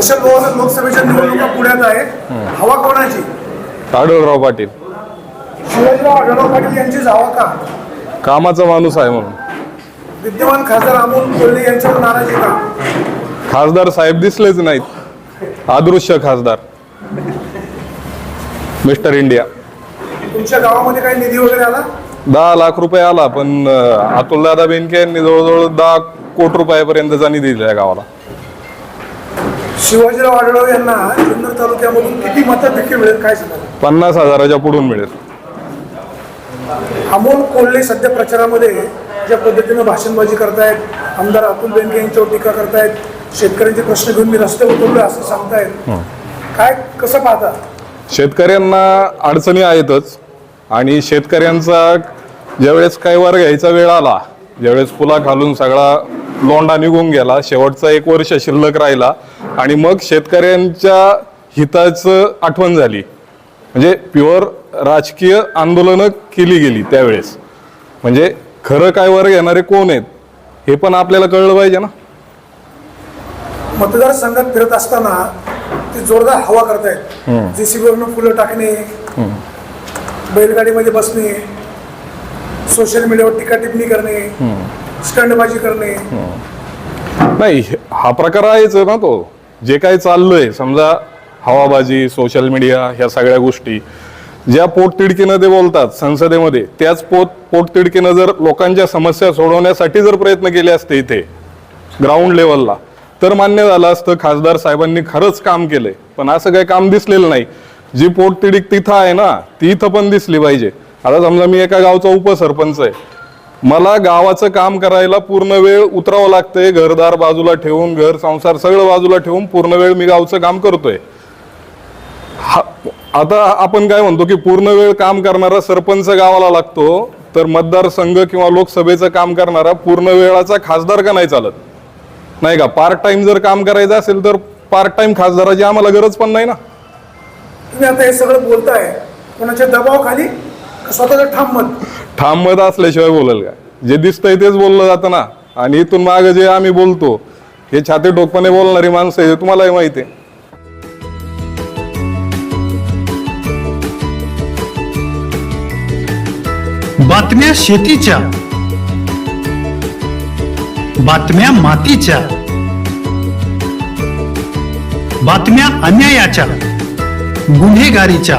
लोक लोकसभेच्या निवडणुका पुण्यात आहे हवा कोणाची? आढळराव पाटील. शिवाजीराव आढळराव पाटील यांचीच हवा का? कामाचा माणूस आहे म्हणून. विद्यमान खासदार अमोल कोल्हे यांच्यावर नाराजी का? खासदार साहेब दिसलेच नाहीत. अदृश्य खासदार. Mister India. तुमच्या गावामध्ये काही निधी वगैरे आला? दहा लाख रुपये आला पण अतुल दादा बेनके यांनी जवळजवळ दहा कोटी रुपयापर्यंतचा निधी दिला गावाला. शिवाजीराव आढळराव यांना जुन्नर तालुक्यामधून किती मतं नक्की मिळेल काय सांगाल? पन्नास हजाराच्या पुढून मिळेल. अमोल कोल्हे सध्या प्रचारामध्ये ज्या पद्धतीनं भाषणबाजी करतायत आमदार अतुल बेनके यांच्यावर टीका करतायत शेतकऱ्यांचे प्रश्न घेऊन मी रस्ते उतरलोय असं सांगतायत. काय कसं पाहता? शेतकऱ्यांना अडचणी आहेतच आणि शेतकऱ्यांचा ज्यावेळेस काही वर घ्यायचा वेळ आला ज्यावेळेस पुला खालून सगळा लोंडा निघून गेला. शेवटचा एक वर्ष शिल्लक राहिला. आणि मग शेतकऱ्यांच्या हिताचं आठवण झाली. म्हणजे प्युअर राजकीय आंदोलनं केली गेली त्यावेळेस. म्हणजे खरं काय वर घेणारे कोण आहेत हे पण आपल्याला कळलं पाहिजे ना? मतदारसंघात फिरत असताना ते जोरदार हवा करतायत. जेसीबीवरनं फुलं टाकणे बैलगाडीमध्ये बसणे सोशल मीडियावर टीका टिप्पणी करणे. स्टंडबाजी करणे. नाही हा प्रकार आहेच ना तो. जे काही चाललंय समजा हवाबाजी सोशल मीडिया ह्या सगळ्या गोष्टी ज्या पोटतिडकीनं ते बोलतात संसदेमध्ये त्याच पोट पोटतिडकीनं जर लोकांच्या समस्या सोडवण्यासाठी जर प्रयत्न केले असते इथे ग्राउंड लेवलला तर मान्य झालं असतं खासदार साहेबांनी खरंच काम केलंय. पण असं काही काम दिसलेलं नाही. जी पोटतिडीक तिथं आहे ना ती इथं पण दिसली पाहिजे. आता समजा मी एका गावचा उपसरपंच आहे. मला गावाचं काम करायला पूर्ण वेळ उतरावं लागतंय. घरदार बाजूला ठेवून घर संसार सगळं बाजूला ठेवून पूर्ण वेळ मी गावचं काम करतोय. हा- आता आपण काय म्हणतो की पूर्ण वेळ काम करणारा सरपंच गावाला लागतो तर मतदारसंघ किंवा लोकसभेचं काम करणारा पूर्ण वेळाचा खासदार का नाही चालत? नाही का? पार्ट टाइम जर काम करायचं असेल तर पार्ट टाइम खासदाराची आम्हाला गरज पण नाही ना? तुम्ही आता हे सगळं बोलताय. कोणाच्या दबावाखाली? स्वतःचं ठाम मत. ठाम मत असल्याशिवाय बोलेल का? जे दिसतंय तेच बोललं जातं ना. आणि इथून मागे जे आम्ही बोलतो हे छाती ठोकपणे बोलणारी माणसं आहे हे तुम्हालाही माहिती आहे. बातम्या शेतीच्या बातम्या मातीच्या बातम्या अन्यायाच्या गुन्हेगारीच्या.